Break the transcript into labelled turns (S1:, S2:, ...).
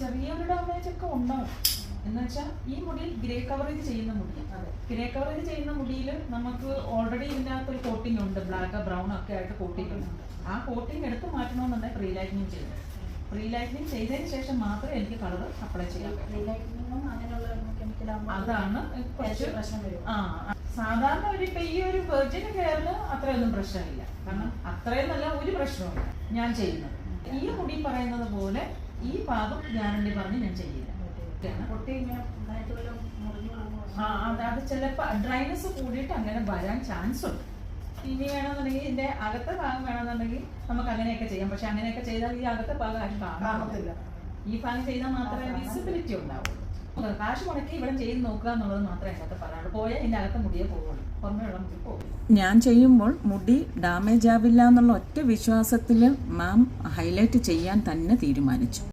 S1: ചെറിയൊരു ഡാമേജ് ഒക്കെ ഉണ്ടാവും എന്ന് വെച്ചാൽ ഈ മുടിയിൽ ഗ്രേ കവറേജ് ചെയ്യുന്ന മുടി.
S2: അതെ.
S1: ഗ്രേ കവറേജ് ചെയ്യുന്ന മുടിയിൽ നമുക്ക് ഓൾറെഡി ഇതിനകത്ത് ഒരു കോട്ടിംഗ് ഉണ്ട്. ബ്ലാക്ക് ബ്രൗൺ ഒക്കെ ആയിട്ട് കോട്ടിംഗ് ഉണ്ട്. ആ കോട്ടിംഗ് എടുത്ത് മാറ്റണമെന്നുണ്ടെങ്കിൽ പ്രീ ലൈറ്റനിങ് ചെയ്യണം. പ്രീ ലൈറ്റനിങ് ചെയ്തതിന് ശേഷം മാത്രമേ എനിക്ക് കളർ അപ്ലൈ ചെയ്യാൻ അതാണ് കുറച്ച്
S2: പ്രശ്നം വരും.
S1: ആ സാധാരണ ഒരു ഇപ്പൊ ഈ ഒരു വെർജിൻ ഹെയറിന് അത്രയൊന്നും പ്രശ്നമില്ല. കാരണം അത്രയും നല്ല ഒരു പ്രശ്നമില്ല ഞാൻ ചെയ്യുന്നത്. ഈ മുടി പറയുന്നത് പോലെ ഈ ഭാഗം ഗ്യാരണ്ടി പറഞ്ഞ് ഞാൻ ചെയ്യില്ല. അത് ചിലപ്പോൾ ഡ്രൈനസ് കൂടിയിട്ട് അങ്ങനെ വരാൻ ചാൻസ് ഉണ്ട്. ഇനി വേണമെന്നുണ്ടെങ്കിൽ ഇതിന്റെ അകത്തെ ഭാഗം വേണമെന്നുണ്ടെങ്കിൽ നമുക്ക് അങ്ങനെയൊക്കെ ചെയ്യാം. പക്ഷെ അങ്ങനെയൊക്കെ ചെയ്താൽ ഈ അകത്തെ ഭാഗം ആരും കാണത്തില്ല. ഈ ഭാഗം ചെയ്താൽ മാത്രമേ വിസിബിലിറ്റി ഉണ്ടാവുള്ളൂ. കാശ് മുടക്കി ഇവിടെ ചെയ്ത് നോക്കുക എന്നുള്ളത് മാത്രമേ അതിനകത്ത് പറയാനുള്ളൂ പോയാൽ ഇതിന്റെ അകത്ത് മുടിയേ പോകുള്ളൂ പുറമേയുള്ള മുടി പോകും
S3: ഞാൻ ചെയ്യുമ്പോൾ മുടി ഡാമേജ് ആവില്ല എന്നുള്ള ഒറ്റ വിശ്വാസത്തിൽ മാം ഹൈലൈറ്റ് ചെയ്യാൻ തന്നെ തീരുമാനിച്ചു.